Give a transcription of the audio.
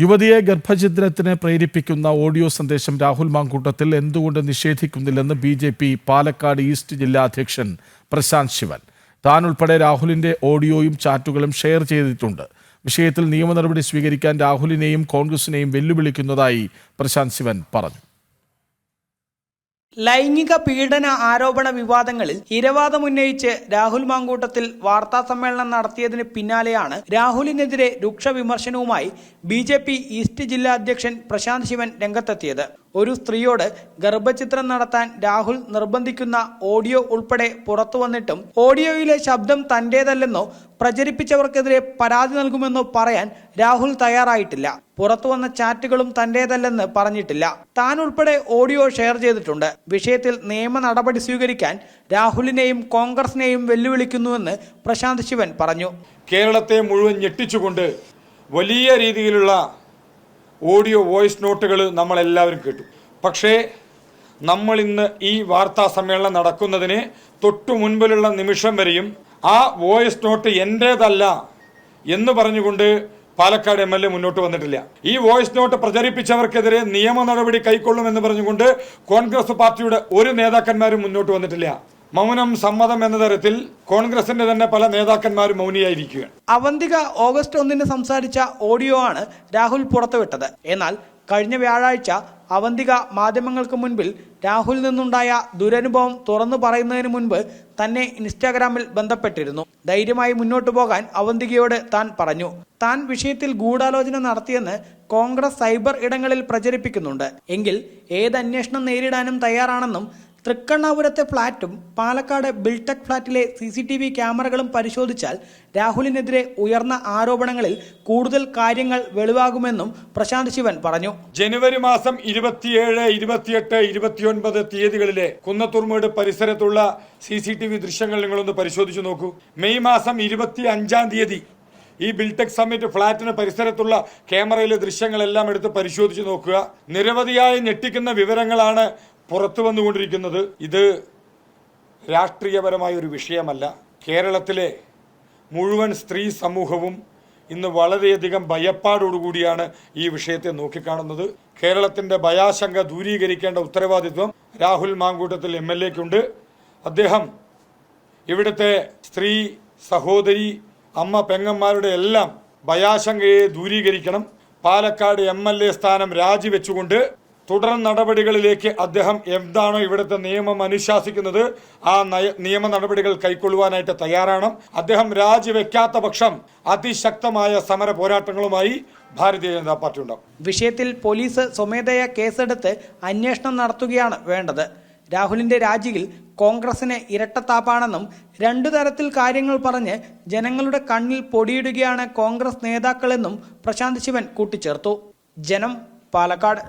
യുവതിയെ ഗർഭഛിദ്രത്തിന് പ്രേരിപ്പിക്കുന്ന ഓഡിയോ സന്ദേശം രാഹുൽ മാങ്കൂട്ടത്തിൽ എന്തുകൊണ്ട് നിഷേധിക്കുന്നില്ലെന്ന് B J P Palakkad east ജില്ലാ അധ്യക്ഷൻ പ്രശാന്ത് ശിവൻ. താൻ ഉൾപ്പെടെ രാഹുലിന്റെ ഓഡിയോയും ചാറ്റുകളും ഷെയർ ചെയ്തിട്ടുണ്ട്. വിഷയത്തിൽ നിയമ നടപടി സ്വീകരിക്കാൻ രാഹുലിനെയും കോൺഗ്രസിനെയും വെല്ലുവിളിക്കുന്നതായി പ്രശാന്ത് ശിവൻ പറഞ്ഞു. ലൈംഗിക പീഡന ആരോപണ വിവാദങ്ങളിൽ ഇരവാദം ഉന്നയിച്ച് രാഹുൽ മാങ്കൂട്ടത്തിൽ വാർത്താ സമ്മേളനം നടത്തിയതിന് പിന്നാലെയാണ് രാഹുലിനെതിരെ രൂക്ഷ വിമർശനവുമായി ബി ഈസ്റ്റ് ജില്ലാ അധ്യക്ഷൻ പ്രശാന്ത് ശിവൻ രംഗത്തെത്തിയത്. ഒരു സ്ത്രീയോട് ഗർഭചിത്രം നടത്താൻ രാഹുൽ നിർബന്ധിക്കുന്ന ഓഡിയോ ഉൾപ്പെടെ പുറത്തു വന്നിട്ടും ഓഡിയോയിലെ ശബ്ദം തന്റേതല്ലെന്നോ പ്രചരിപ്പിച്ചവർക്കെതിരെ പരാതി നൽകുമെന്നോ പറയാൻ രാഹുൽ തയ്യാറായിട്ടില്ല. പുറത്തു വന്ന ചാറ്റുകളും തന്റേതല്ലെന്ന് പറഞ്ഞിട്ടില്ല. താൻ ഉൾപ്പെടെ ഓഡിയോ ഷെയർ ചെയ്തിട്ടുണ്ട്. വിഷയത്തിൽ നിയമ നടപടി സ്വീകരിക്കാൻ രാഹുലിനെയും കോൺഗ്രസിനെയും വെല്ലുവിളിക്കുന്നുവെന്ന് പ്രശാന്ത് ശിവൻ പറഞ്ഞു. കേരളത്തെ മുഴുവൻ ഞെട്ടിച്ചുകൊണ്ട് വലിയ രീതിയിലുള്ള ഓഡിയോ വോയിസ് നോട്ടുകൾ നമ്മളെല്ലാവരും കേട്ടു. പക്ഷേ നമ്മൾ ഇന്ന് ഈ വാർത്താ സമ്മേളനം നടക്കുന്നതിന് തൊട്ടു മുൻപിലുള്ള നിമിഷം വരെയും ആ വോയിസ് നോട്ട് എന്റേതല്ല എന്ന് പറഞ്ഞുകൊണ്ട് പാലക്കാട് എം എൽ എ മുന്നോട്ട് വന്നിട്ടില്ല. ഈ വോയിസ് നോട്ട് പ്രചരിപ്പിച്ചവർക്കെതിരെ നിയമ നടപടി കൈക്കൊള്ളുമെന്ന് പറഞ്ഞുകൊണ്ട് കോൺഗ്രസ് പാർട്ടിയുടെ ഒരു നേതാക്കന്മാരും മുന്നോട്ട് വന്നിട്ടില്ല. മൗനം സമ്മതം എന്ന തരത്തിൽ കോൺഗ്രസിന്റെ തന്നെ പല നേതാക്കന്മാരും മൗനിയായിരിക്കുകയാണ്. അവന്തിക ഓഗസ്റ്റ് ഒന്നിന് സംസാരിച്ച ഓഡിയോ ആണ് രാഹുൽ പുറത്തുവിട്ടത്. എന്നാൽ കഴിഞ്ഞ വ്യാഴാഴ്ച അവന്തിക മാധ്യമങ്ങൾക്ക് മുൻപിൽ രാഹുൽ നിന്നുണ്ടായ ദുരനുഭവം തുറന്നു പറയുന്നതിന് മുൻപ് തന്നെ ഇൻസ്റ്റാഗ്രാമിൽ ബന്ധപ്പെട്ടിരുന്നു. ധൈര്യമായി മുന്നോട്ടു പോകാൻ അവന്തികയോട് താൻ പറഞ്ഞു. താൻ വിഷയത്തിൽ ഗൂഢാലോചന നടത്തിയെന്ന് കോൺഗ്രസ് സൈബർ ഇടങ്ങളിൽ പ്രചരിപ്പിക്കുന്നുണ്ട്. എങ്കിൽ ഏത് അന്വേഷണം നേരിടാനും തയ്യാറാണെന്നും തൃക്കണ്ണാപുരത്തെ ഫ്ളാറ്റും പാലക്കാട് ബിൽടെക് ഫ്ളാറ്റിലെ സി സി ടി വി ക്യാമറകളും പരിശോധിച്ചാൽ രാഹുലിനെതിരെ ഉയർന്ന ആരോപണങ്ങളിൽ കൂടുതൽ കാര്യങ്ങൾ വെളിവാകുമെന്നും പ്രശാന്ത് ശിവൻ പറഞ്ഞു. ജനുവരി മാസം ഇരുപത്തിയേഴ് ഇരുപത്തിയെട്ട് ഇരുപത്തിയൊൻപത് തീയതികളിലെ കുന്നത്തൂർമേട് പരിസരത്തുള്ള സി സി ടി വി ദൃശ്യങ്ങൾ നിങ്ങളൊന്ന് പരിശോധിച്ചു നോക്കൂ. മെയ് മാസം ഇരുപത്തി അഞ്ചാം തീയതി ഈ ബിൽടെക് സമ്മിറ്റ് ഫ്ളാറ്റിന് പരിസരത്തുള്ള ക്യാമറയിലെ ദൃശ്യങ്ങളെല്ലാം എടുത്ത് പരിശോധിച്ച് നോക്കുക. നിരവധിയായ ഞെട്ടിക്കുന്ന വിവരങ്ങളാണ് പുറത്തു വന്നുകൊണ്ടിരിക്കുന്നത് ഇത് രാഷ്ട്രീയപരമായ ഒരു വിഷയമല്ല. കേരളത്തിലെ മുഴുവൻ സ്ത്രീ സമൂഹവും ഇന്ന് വളരെയധികം ഭയപ്പാടോടുകൂടിയാണ് ഈ വിഷയത്തെ നോക്കിക്കാണുന്നത്. കേരളത്തിന്റെ ഭയാശങ്ക ദൂരീകരിക്കേണ്ട ഉത്തരവാദിത്വം രാഹുൽ മാങ്കൂട്ടത്തിൽ എം എൽ എക്കുണ്ട്. അദ്ദേഹം ഇവിടുത്തെ സ്ത്രീ സഹോദരി അമ്മ പെങ്ങന്മാരുടെ എല്ലാം ഭയാശങ്കയെ ദൂരീകരിക്കണം. പാലക്കാട് എം എൽ എ സ്ഥാനം രാജിവെച്ചുകൊണ്ട് തുടർ നടപടികളിലേക്ക് അദ്ദേഹം എന്താണോ ഇവിടുത്തെ നിയമം അനുശാസിക്കുന്നത് ആ നയ നിയമ നടപടികൾ കൈക്കൊള്ളുവാനായിട്ട് തയ്യാറാണ് അദ്ദേഹം രാജിവെക്കാത്ത പക്ഷം അതിശക്തമായ സമര പോരാട്ടങ്ങളുമായി ഭാരതീയ ജനതാ പാർട്ടി ഉണ്ടാവും. വിഷയത്തിൽ പോലീസ് സ്വമേധയാ കേസെടുത്ത് അന്വേഷണം നടത്തുകയാണ് വേണ്ടത്. രാഹുലിന്റെ രാജിയിൽ കോൺഗ്രസിന് ഇരട്ടത്താപ്പാണെന്നും രണ്ടു തരത്തിൽ കാര്യങ്ങൾ പറഞ്ഞ് ജനങ്ങളുടെ കണ്ണിൽ പൊടിയിടുകയാണ് കോൺഗ്രസ് നേതാക്കളെന്നും പ്രശാന്ത് ശിവൻ കൂട്ടിച്ചേർത്തു. ജനം പാലക്കാട്.